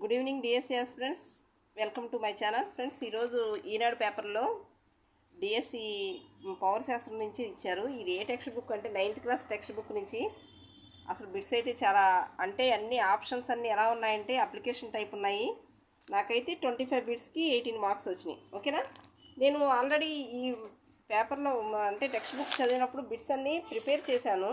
Good evening DSCs friends welcome to my channel friends ఈరోజు ఈనాడు పేపర్లో DSC power శాస్త్రం నుంచి ఇచ్చారు. ఇది ఏ టెక్స్ట్ బుక్ అంటే నైన్త్ క్లాస్ టెక్స్ట్ బుక్ నుంచి. అసలు బిట్స్ అయితే చాలా అంటే అన్ని ఆప్షన్స్ అన్నీ ఎలా ఉన్నాయంటే అప్లికేషన్ టైప్ ఉన్నాయి. నాకైతే ట్వంటీ ఫైవ్ బిట్స్కి ఎయిటీన్ మార్క్స్ వచ్చినాయి. ఓకేనా? నేను ఆల్రెడీ ఈ పేపర్లో అంటే టెక్స్ట్ బుక్ చదివినప్పుడు బిట్స్ అన్నీ ప్రిపేర్ చేశాను.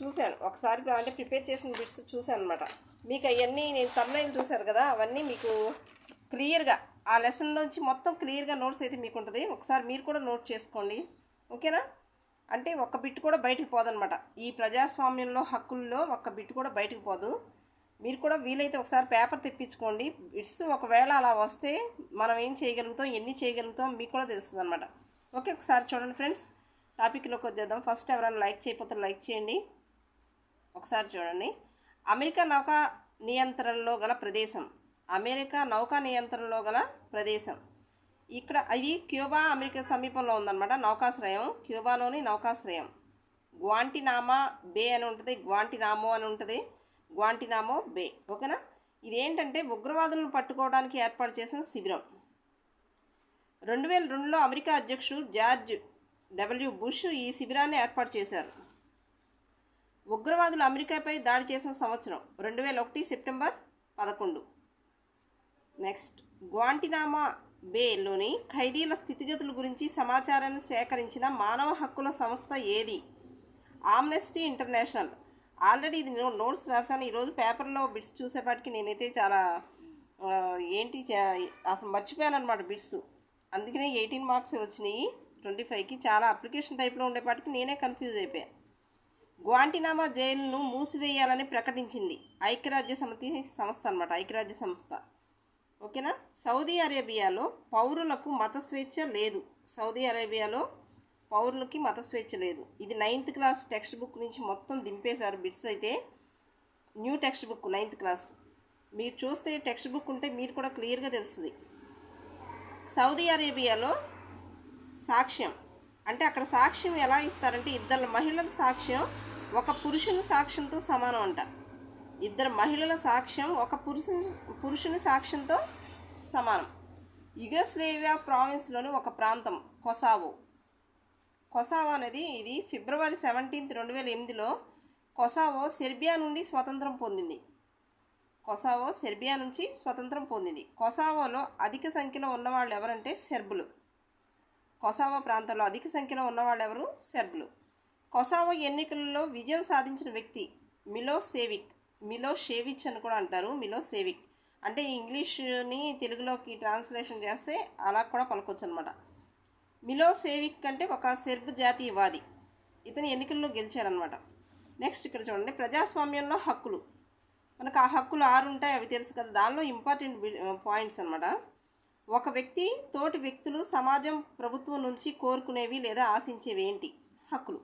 చూశాను. ఒకసారి అంటే ప్రిపేర్ చేసిన బిట్స్ చూశాను అనమాట మీకు అవన్నీ నేను తమ్లైన్ చూశారు కదా అవన్నీ మీకు క్లియర్గా ఆ లెసన్లోంచి మొత్తం క్లియర్గా నోట్స్ అయితే మీకు ఉంటుంది. ఒకసారి మీరు కూడా నోట్ చేసుకోండి. ఓకేనా? అంటే ఒక్క బిట్ కూడా బయటకు పోదనమాట ఈ ప్రజాస్వామ్యంలో హక్కుల్లో ఒక్క బిట్ కూడా బయటకు పోదు. మీరు కూడా వీలైతే ఒకసారి పేపర్ తెప్పించుకోండి. బిట్స్ ఒకవేళ అలా వస్తే మనం ఏం చేయగలుగుతాం ఎన్ని చేయగలుగుతాం మీకు కూడా తెలుస్తుంది అనమాట ఓకే ఒకసారి చూడండి ఫ్రెండ్స్. టాపిక్లోకి వచ్చేద్దాం. ఫస్ట్ ఎవరైనా లైక్ చేయకపోతే లైక్ చేయండి. ఒకసారి చూడండి. అమెరికా నౌకా నియంత్రణలో గల ప్రదేశం. అమెరికా నౌకా నియంత్రణలో గల ప్రదేశం. ఇక్కడ ఇది క్యూబా అమెరికా సమీపంలో ఉందన్నమాట. నౌకాశ్రయం. క్యూబాలోని నౌకాశ్రయం. గ్వాంటినామా బే అని ఉంటుంది. గ్వాంటినామో అని ఉంటుంది. గ్వాంటినామో బే. ఓకేనా? ఇదేంటంటే ఉగ్రవాదులను పట్టుకోవడానికి ఏర్పాటు చేసిన శిబిరం. రెండు వేల రెండులో అమెరికా అధ్యక్షుడు జార్జ్ డబ్ల్యూ బుష్ ఈ శిబిరాన్ని ఏర్పాటు చేశారు. ఉగ్రవాదులు అమెరికాపై దాడి చేసిన సంవత్సరం రెండు వేల ఒకటి సెప్టెంబర్ పదకొండు. నెక్స్ట్ గ్వాంటినామా బేలోని ఖైదీల స్థితిగతుల గురించి సమాచారాన్ని సేకరించిన మానవ హక్కుల సంస్థ ఏది? Amnesty international. ఆల్రెడీ ఇది నేను నోట్స్ రాశాను. ఈరోజు పేపర్లో బిట్స్ చూసేపాటికి నేనైతే చాలా ఏంటి అసలు మర్చిపోయాను అనమాట బిట్స్. అందుకనే ఎయిటీన్ మార్క్స్ వచ్చినాయి. ట్వంటీ ఫైవ్కి చాలా అప్లికేషన్ టైప్లో ఉండేపాటికి నేనే కన్ఫ్యూజ్ అయిపోయాను గ్వాంటినామా జైలును మూసివేయాలని ప్రకటించింది ఐక్యరాజ్య సమితి సంస్థ అనమాట ఐక్యరాజ్య సంస్థ. ఓకేనా? సౌదీ అరేబియాలో పౌరులకు మత స్వేచ్ఛ లేదు. సౌదీ అరేబియాలో పౌరులకి మత స్వేచ్ఛ లేదు. ఇది నైన్త్ క్లాస్ టెక్స్ట్ బుక్ నుంచి మొత్తం దింపేశారు బిట్స్ అయితే. New text book ninth class. మీరు చూస్తే టెక్స్ట్ బుక్ ఉంటే మీరు కూడా క్లియర్గా తెలుస్తుంది. సౌదీ అరేబియాలో సాక్ష్యం. అంటే అక్కడ సాక్ష్యం ఎలా ఇస్తారంటే ఇద్దరు మహిళల సాక్ష్యం ఒక పురుషుని సాక్ష్యంతో సమానం అంట. ఇద్దరు మహిళల సాక్ష్యం ఒక పురుషుని పురుషుని సాక్ష్యంతో సమానం. యుగస్లేవియా ప్రావిన్స్లోని ఒక ప్రాంతం కొసావో. కొసావో అనేది ఇది ఫిబ్రవరి సెవెంటీన్త్ రెండు వేల ఎనిమిదిలో కొసావో సెర్బియా నుండి స్వతంత్రం పొందింది. కొసావో సెర్బియా నుంచి స్వతంత్రం పొందింది. కొసావోలో అధిక సంఖ్యలో ఉన్నవాళ్ళు ఎవరంటే సెర్బులు. కొసావో ప్రాంతంలో అధిక సంఖ్యలో ఉన్నవాళ్ళు ఎవరు? సెర్బులు. కొసావో ఎన్నికలలో విజయం సాధించిన వ్యక్తి మిలో సేవిక్ మిలో షేవిచ్ అని కూడా అంటారు మిలో సేవిక్ అంటే ఇంగ్లీష్ని తెలుగులోకి ట్రాన్స్లేషన్ చేస్తే అలా కూడా పలకొచ్చు అనమాట మిలో సేవిక్ అంటే ఒక సెర్బ్ జాతీయవాది. ఇతను ఎన్నికల్లో గెలిచాడనమాట. నెక్స్ట్ ఇక్కడ చూడండి ప్రజాస్వామ్యంలో హక్కులు. మనకు ఆ హక్కులు ఆరు ఉంటాయి అవి తెలుసు కదా. దానిలో ఇంపార్టెంట్ పాయింట్స్ అనమాట ఒక వ్యక్తి తోటి వ్యక్తులు సమాజం ప్రభుత్వం నుంచి కోరుకునేవి లేదా ఆశించేవి ఏంటి? హక్కులు.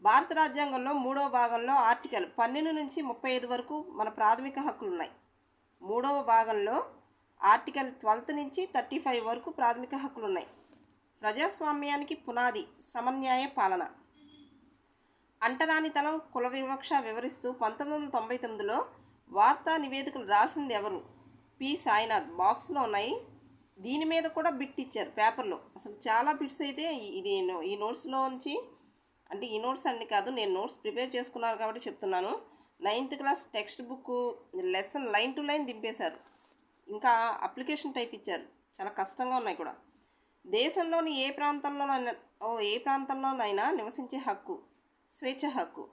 భారత రాజ్యాంగంలో మూడవ భాగంలో ఆర్టికల్ పన్నెండు నుంచి ముప్పై ఐదు వరకు మన ప్రాథమిక హక్కులు ఉన్నాయి మూడవ భాగంలో ఆర్టికల్ ట్వెల్త్ నుంచి థర్టీ ఫైవ్ వరకు ప్రాథమిక హక్కులు ఉన్నాయి ప్రజాస్వామ్యానికి పునాది సమన్యాయ పాలన. అంటరానితనం కుల వివక్ష వివరిస్తూ పంతొమ్మిది వందల తొంభై తొమ్మిదిలో వార్తా నివేదికలు రాసింది ఎవరు? పి. సాయినాథ్. బాక్స్లో ఉన్నాయి. దీని మీద కూడా బిట్ ఇచ్చారు పేపర్లో. అసలు చాలా బిట్స్ అయితే ఇది ఈ నోట్స్లో నుంచి అంటే ఈ నోట్స్ అన్ని కాదు నేను నోట్స్ ప్రిపేర్ చేసుకున్నాను కాబట్టి చెప్తున్నాను. Ninth class text book lesson line to line దింపేశారు. ఇంకా అప్లికేషన్ టైప్ ఇచ్చారు. చాలా కష్టంగా ఉన్నాయి కూడా. దేశంలోని ఏ ప్రాంతంలోనైనా ఓ ఏ ప్రాంతంలోనైనా నివసించే హక్కు స్వేచ్ఛ హక్కు.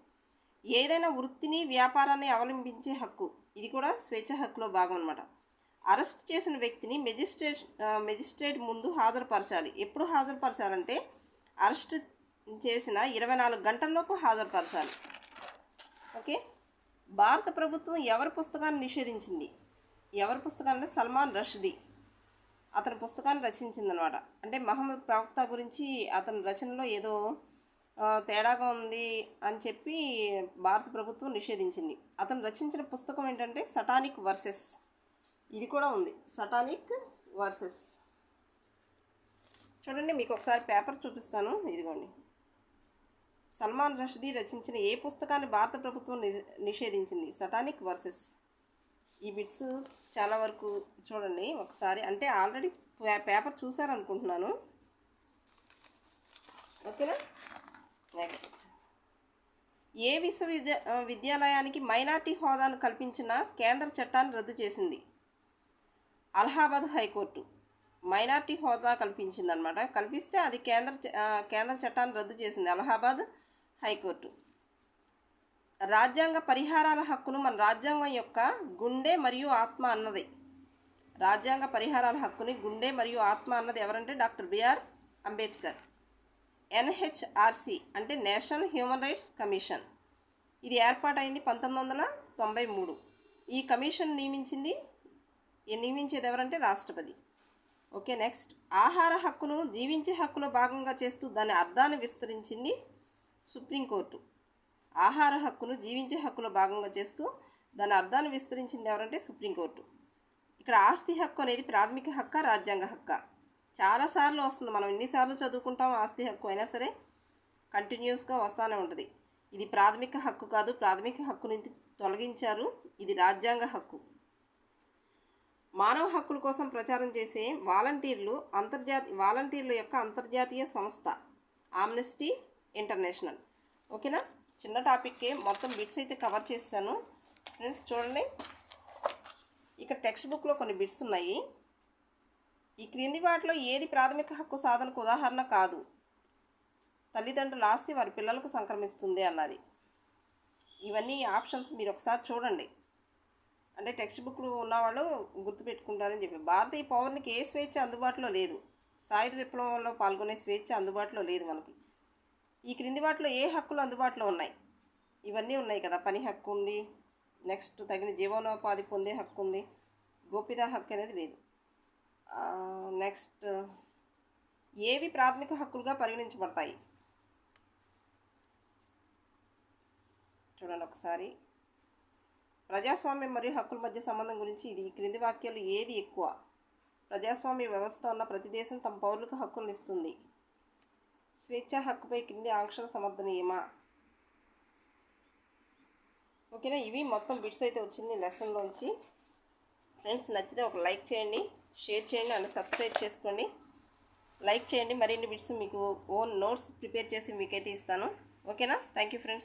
ఏదైనా వృత్తిని వ్యాపారాన్ని అవలంబించే హక్కు. ఇది కూడా స్వేచ్ఛ హక్కులో భాగం అనమాట అరెస్ట్ చేసిన వ్యక్తిని మెజిస్ట్రేట్ మెజిస్ట్రేట్ ముందు హాజరుపరచాలి. ఎప్పుడు హాజరుపరచాలంటే అరెస్ట్ చేసిన ఇరవై నాలుగు గంటల్లోపు హాజరుపరచాలి. ఓకే? భారత ప్రభుత్వం ఎవరి పుస్తకాన్ని నిషేధించింది? ఎవరి పుస్తకాన్ని? సల్మాన్ రష్దీ. అతని పుస్తకాన్ని రచించిందనమాట. అంటే మహమ్మద్ ప్రవక్త గురించి అతని రచనలో ఏదో తేడాగా ఉంది అని చెప్పి భారత ప్రభుత్వం నిషేధించింది. అతను రచించిన పుస్తకం ఏంటంటే సటానిక్ వర్సెస్. ఇది కూడా ఉంది. సటానిక్ వర్సెస్ చూడండి మీకు ఒకసారి పేపర్ చూపిస్తాను. ఇదిగోండి. సల్మాన్ రష్దీ రచించిన ఏ పుస్తకాన్ని భారత ప్రభుత్వం ని- నిషేధించింది? సటానిక్ వర్సెస్ ఈ బిట్స్ చాలా వరకు చూడండి. ఒకసారి అంటే ఆల్రెడీ పేపర్ చూసారనుకుంటున్నాను ఓకేనా? నెక్స్ట్ ఏ విశ్వవిద్య విద్యాలయానికి మైనార్టీ హోదాను కల్పించిన కేంద్ర చట్టాన్ని రద్దు చేసింది? అలహాబాద్ హైకోర్టు మైనార్టీ హోదా కల్పించిందనమాట కల్పిస్తే అది కేంద్ర చ- కేంద్ర చట్టాన్ని రద్దు చేసింది అలహాబాద్ హైకోర్టు. రాజ్యాంగ పరిహారాల హక్కును మన రాజ్యాంగం యొక్క గుండె మరియు ఆత్మ అన్నది. రాజ్యాంగ పరిహారాల హక్కుని గుండె మరియు ఆత్మ అన్నది ఎవరంటే డాక్టర్ బిఆర్ అంబేద్కర్. ఎన్హెచ్ఆర్సి అంటే నేషనల్ హ్యూమన్ రైట్స్ కమిషన్. ఇది ఏర్పాటైంది పంతొమ్మిది వందల తొంభై మూడు. ఈ కమిషన్ నియమించింది నియమించేది ఎవరంటే రాష్ట్రపతి. Okay next. ఆహార హక్కును జీవించే హక్కులో భాగంగా చేస్తూ దాని అర్థాన్ని విస్తరించింది సుప్రీంకోర్టు. ఆహార హక్కును జీవించే హక్కులో భాగంగా చేస్తూ దాని అర్థాన్ని విస్తరించింది ఎవరంటే సుప్రీంకోర్టు. ఇక్కడ ఆస్తి హక్కు అనేది ప్రాథమిక హక్క రాజ్యాంగ హక్క? చాలాసార్లు వస్తుంది. మనం ఎన్నిసార్లు చదువుకుంటాం ఆస్తి హక్కు అయినా సరే కంటిన్యూస్గా వస్తూనే ఉంటుంది. ఇది ప్రాథమిక హక్కు కాదు ప్రాథమిక హక్కు నుంచి తొలగించారు. ఇది రాజ్యాంగ హక్కు. మానవ హక్కుల కోసం ప్రచారం చేసే వాలంటీర్లు అంతర్జాతీయ వాలంటీర్ల యొక్క అంతర్జాతీయ సంస్థ ఆమ్నెస్టీ ఇంటర్నేషనల్ ఓకేనా? చిన్న టాపిక్కే మొత్తం బిట్స్ అయితే కవర్ చేశాను. ఫ్రెండ్స్ చూడండి. ఇక్కడ టెక్స్ట్ బుక్లో కొన్ని బిట్స్ ఉన్నాయి. ఈ క్రింది వాటిలో ఏది ప్రాథమిక హక్కు సాధనకు ఉదాహరణ కాదు. తల్లిదండ్రుల ఆస్తి వారి పిల్లలకు సంక్రమిస్తుంది అన్నది. ఇవన్నీ ఆప్షన్స్ మీరు ఒకసారి చూడండి. అంటే టెక్స్ట్ బుక్లు ఉన్నవాళ్ళు గుర్తుపెట్టుకుంటారని చెప్పి. భారతీయ పౌరునికి ఏ స్వేచ్ఛ అందుబాటులో లేదు. సాయుధ విప్లవంలో పాల్గొనే స్వేచ్ఛ అందుబాటులో లేదు మనకి. ఈ క్రింది వాటిలో ఏ హక్కులు అందుబాటులో ఉన్నాయి? ఇవన్నీ ఉన్నాయి కదా. పని హక్కు ఉంది. నెక్స్ట్ తగిన జీవనోపాధి పొందే హక్కు ఉంది. గోప్యత హక్కు అనేది లేదు. నెక్స్ట్ ఏవి ప్రాథమిక హక్కులుగా పరిగణించబడతాయి? చూడండి ఒకసారి. ప్రజాస్వామ్యం మరియు హక్కుల మధ్య సంబంధం గురించి ఇది. ఈ క్రింది వాక్యాలు ఏది ఎక్కువ? ప్రజాస్వామ్య వ్యవస్థ ఉన్న ప్రతి దేశం తమ పౌరులకు హక్కులను ఇస్తుంది. స్వేచ్ఛా హక్కుపై కింది ఆంక్షలు సమర్థనీయమా? ఓకేనా? ఇవి మొత్తం బిట్స్ అయితే వచ్చింది లెసన్లోంచి. ఫ్రెండ్స్ నచ్చితే ఒక లైక్ చేయండి షేర్ చేయండి అండ్ సబ్స్క్రైబ్ చేసుకోండి. లైక్ చేయండి మరిన్ని బిట్స్ మీకు ఓన్ నోట్స్ ప్రిపేర్ చేసి మీకైతే ఇస్తాను. ఓకేనా? Thank you friends.